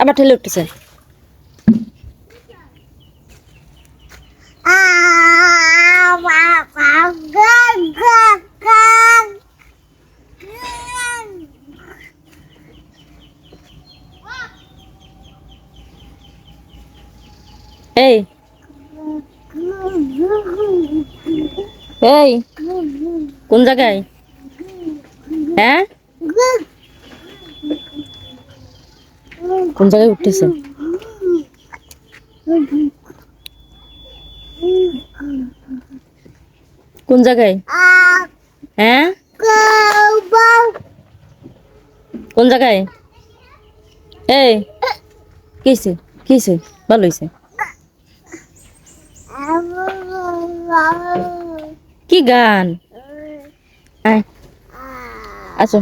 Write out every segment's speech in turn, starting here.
আবার ঠেলে উঠতেছে এই এই কোন জায়গায় হ্যাঁ কোন জায়গায় উঠতেছে? কোন জায়গায়? হ্যাঁ? কোন জায়গায়? এই কিছে কিছে ভালো হয়েছে কি গান? আসো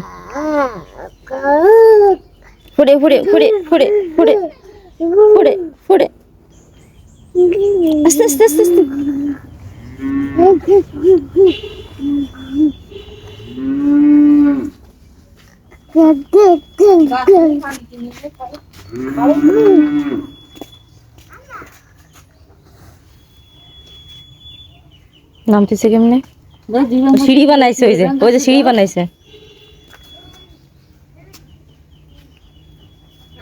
ফুড়ে ফুড়ে ফুড়ে ফুড়ে ফুড়ে ফুড়ে ফুড়ে আস্তে আস্তে আস্তে আস্তে। নামতেছে কেমনে? সিঁড়ি বানাইছে ওই যে ওই যে সিঁড়ি বানাইছে।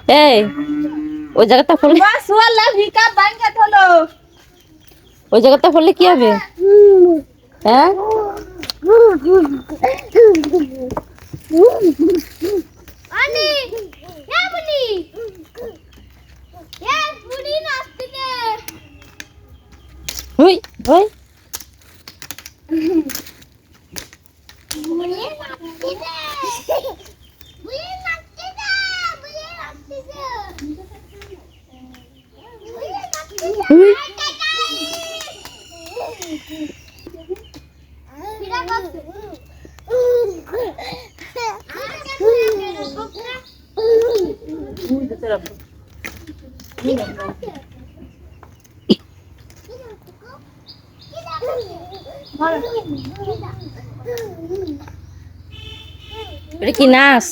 এই ওই জায়গাটা ফুললে ওই জায়গাটা ফুললে কি হবে? হ্যাঁ? হুই হুই। এটা কি নাচ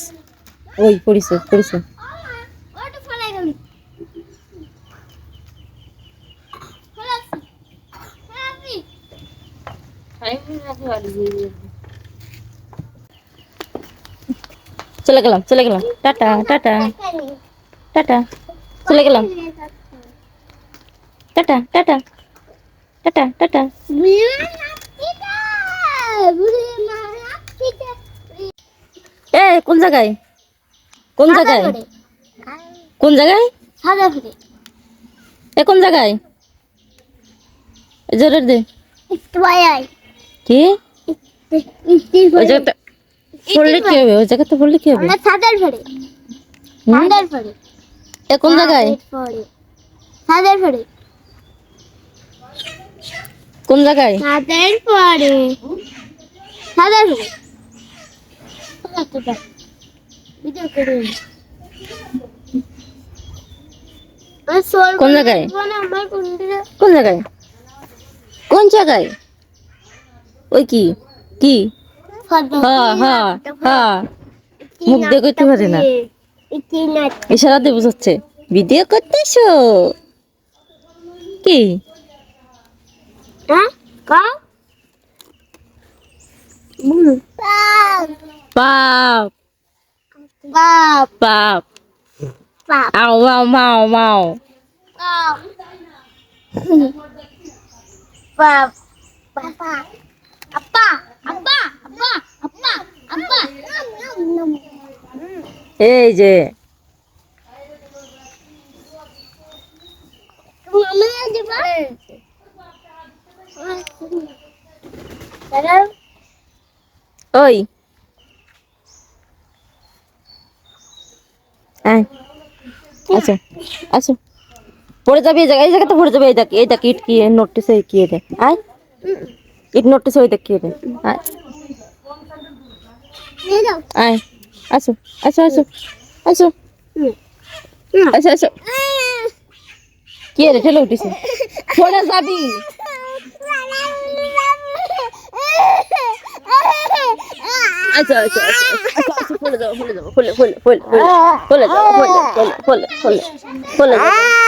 ওই পড়িছে পড়িছে চলে গেলাম চলে গেলাম। Tata tata. টাটা চলে গেলাম। Tata tata. Tata tata. এ কোন জায়গায়? কোন জায়গায়? কোন জায়গায়? এ কোন জায়গায়? জোরে দে। কি? ওই জায়গাটা পড়লে কি হবে? ওই জায়গাটা পড়লে কি হবে? সাদার? সাদার এ কোন জায়গায়? সাদার কোন জায়গায়? সাদার ফড়ে সাদার ফড়ে ভিডিও করে কোন জায়গায়? কোন জায়গায়? কোন জায়গায়? ওই কি? কি? মুখ দিয়ে কইতে পারে না ইশারা দিয়ে বুঝাচ্ছে। ভিডিও করতেছো? কি? বাপ। বাপ। বাপ। আও মাও মাও মাও। বাপ। বাবা এই যে মামা দিবা দাদা ওই আয় আচ্ছা আচ্ছা পড়ে যাবে এই জায়গা এই জায়গাতে পড়ে যাবে এই দেখ এই দেখ ইট কি নোটিস কি দে আয় ইট নোটিস ওই দেখ কি দে আয় নিয়ে যাও আয় আসো আসো আসো আসো আসো আসো কি রে ঠেলে উঠিস পড়ে যাবি Ah! আচ্ছা আচ্ছা আচ্ছা আচ্ছা আচ্ছা ফুলে যাও ফুলে যাও ফুলে ফুলে ফুলে ফুলে ফুলে যাও ফুলে ফুলে ফুলে ফুলে ফুলে যাও